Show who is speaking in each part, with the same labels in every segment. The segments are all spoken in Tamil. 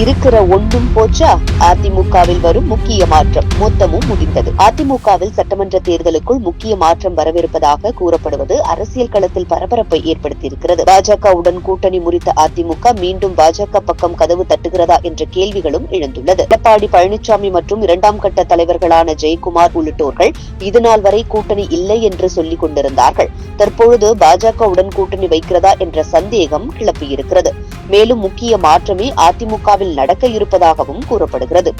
Speaker 1: இருக்கிற ஒன்றும் போச்சா? அதிமுகவில் வரும் முக்கிய மாற்றம். மொத்தமும் முடிந்தது. அதிமுகவில் சட்டமன்ற தேர்தலுக்குள் முக்கிய மாற்றம் வரவிருப்பதாக கூறப்படுவது அரசியல் களத்தில் பரபரப்பை ஏற்படுத்தியிருக்கிறது. பாஜகவுடன் கூட்டணி முறித்த அதிமுக மீண்டும் பாஜக பக்கம் கதவு தட்டுகிறதா என்ற கேள்விகளும் எழுந்துள்ளது. எடப்பாடி பழனிசாமி மற்றும் இரண்டாம் கட்ட தலைவர்களான ஜெயக்குமார் உள்ளிட்டோர்கள் இதுநாள் வரை கூட்டணி இல்லை என்று சொல்லிக் கொண்டிருந்தார்கள். தற்பொழுது பாஜகவுடன் கூட்டணி வைக்கிறதா என்ற சந்தேகம் கிளப்பியிருக்கிறது. மேலும் முக்கிய மாற்றமே அதிமுகவில் நடக்க இருப்பதாகவும் கூறப்படுகிறது.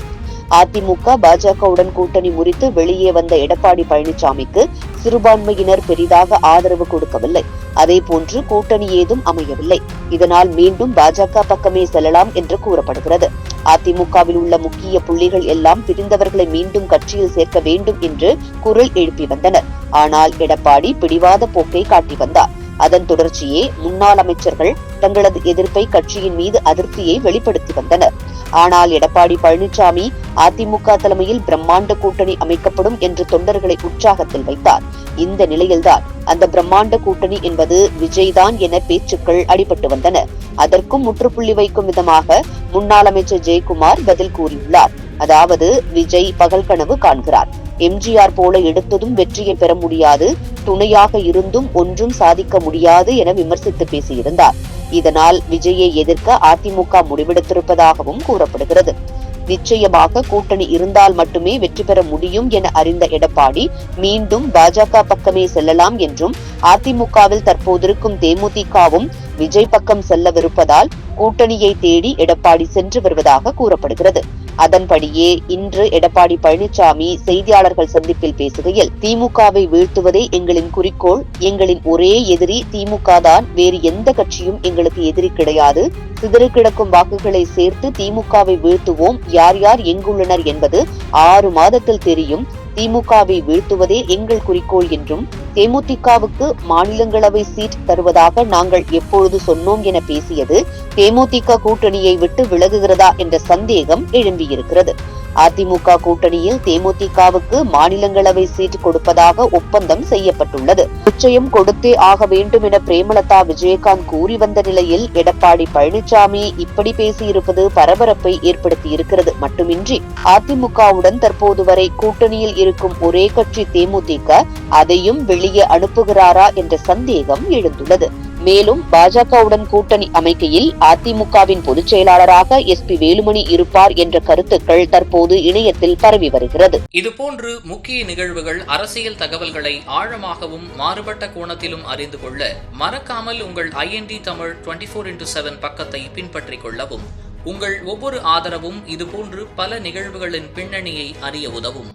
Speaker 1: அதிமுக பாஜகவுடன் கூட்டணி முறித்து வெளியே வந்த எடப்பாடி பழனிசாமிக்கு சிறுபான்மையினர் பெரிதாக ஆதரவு கொடுக்கவில்லை. அதே போன்று கூட்டணி ஏதும் அமையவில்லை. இதனால் மீண்டும் பாஜக பக்கமே செல்லலாம் என்று கூறப்படுகிறது. அதிமுகவில் உள்ள முக்கிய புள்ளிகள் எல்லாம் பிரிந்தவர்களை மீண்டும் கட்சியில் சேர்க்க வேண்டும் என்று குரல் எழுப்பி வந்தனர். ஆனால் எடப்பாடி பிடிவாத போக்கை காட்டி வந்தார். அதன் தொடர்ச்சியே முன்னாள் அமைச்சர்கள் தங்களது எதிர்ப்பை கட்சியின் மீது அதிருப்தியை வெளிப்படுத்தி வந்தனர். ஆனால் எடப்பாடி பழனிசாமி அதிமுக தலைமையில் பிரம்மாண்ட கூட்டணி அமைக்கப்படும் என்று தொண்டர்களை உற்சாகத்தில் வைத்தார். இந்த நிலையில்தான் அந்த பிரம்மாண்ட கூட்டணி என்பது விஜய்தான் என பேச்சுக்கள் அடிபட்டு வந்தன. அதற்கும் முற்றுப்புள்ளி வைக்கும் விதமாக முன்னாள் அமைச்சர் ஜெயக்குமார் பதில் கூறியுள்ளார். அதாவது விஜய் பகல் கனவு காண்கிறார். எம்ஜிஆர் போல எடுத்ததும் வெற்றியை பெற முடியாது துணையாக இருந்தும் ஒன்றும் சாதிக்க முடியாது என விமர்சித்து பேசியிருந்தார். இதனால் விஜயை எதிர்க்க அதிமுக முடிவெடுத்திருப்பதாகவும் கூறப்படுகிறது. நிச்சயமாக கூட்டணி இருந்தால் மட்டுமே வெற்றி பெற முடியும் என அறிந்த எடப்பாடி மீண்டும் பாஜக பக்கமே செல்லலாம் என்றும் அதிமுகவில் தற்போதிருக்கும் தேமுதிகவும் விஜய் பக்கம் செல்லவிருப்பதால் கூட்டணியை தேடி எடப்பாடி சென்று வருவதாக கூறப்படுகிறது. அதன்படியே இன்று எடப்பாடி பழனிசாமி செய்தியாளர்கள் சந்திப்பில் பேசுகையில் திமுகவை வீழ்த்துவதே எங்களின் குறிக்கோள் எங்களின் ஒரே எதிரி திமுக தான் வேறு எந்த கட்சியும் எங்களுக்கு எதிரி கிடையாது. சிதறு கிடக்கும் வாக்குகளை சேர்த்து திமுகவை வீழ்த்துவோம் யார் யார் எங்குள்ளனர் என்பது ஆறு மாதத்தில் தெரியும். திமுகவை வீழ்த்துவதே எங்கள் குறிக்கோள் என்றும் தேமுதிகவுக்கு மாநிலங்களவை சீட் தருவதாக நாங்கள் எப்பொழுது சொன்னோம் என பேசியது தேமுதிக கூட்டணியை விட்டு விலகுகிறதா என்ற சந்தேகம் எழும்பியிருக்கிறது. அதிமுக கூட்டணியில் தேமுதிகவுக்கு மாநிலங்களவை சீட் கொடுப்பதாக ஒப்பந்தம் செய்யப்பட்டுள்ளது. நிச்சயம் கொடுத்தே ஆக வேண்டும் என பிரேமலதா விஜயகாந்த் கூறி வந்த நிலையில் எடப்பாடி பழனிசாமி இப்படி பேசியிருப்பது பரபரப்பை ஏற்படுத்தியிருக்கிறது. மட்டுமின்றி அதிமுகவுடன் தற்போது வரை கூட்டணியில் இருக்கும் ஒரே கட்சி தேமுதிக அதையும் வெளியே அனுப்புகிறாரா என்ற சந்தேகம் எழுந்துள்ளது. மேலும் பாஜகவுடன் கூட்டணி அமைக்கையில் அதிமுகவின் பொதுச் செயலாளராக எஸ் பி வேலுமணி இருப்பார் என்ற கருத்துக்கள் தற்போது இணையத்தில் பரவி வருகிறது.
Speaker 2: இதுபோன்று முக்கிய நிகழ்வுகள் அரசியல் தகவல்களை ஆழமாகவும் மாறுபட்ட கோணத்திலும் அறிந்து கொள்ள மறக்காமல் உங்கள் IND Tamil twenty four into seven பக்கத்தை பின்பற்றிக் கொள்ளவும். உங்கள் ஒவ்வொரு ஆதரவும் இதுபோன்று பல நிகழ்வுகளின் பின்னணியை அறிய உதவும்.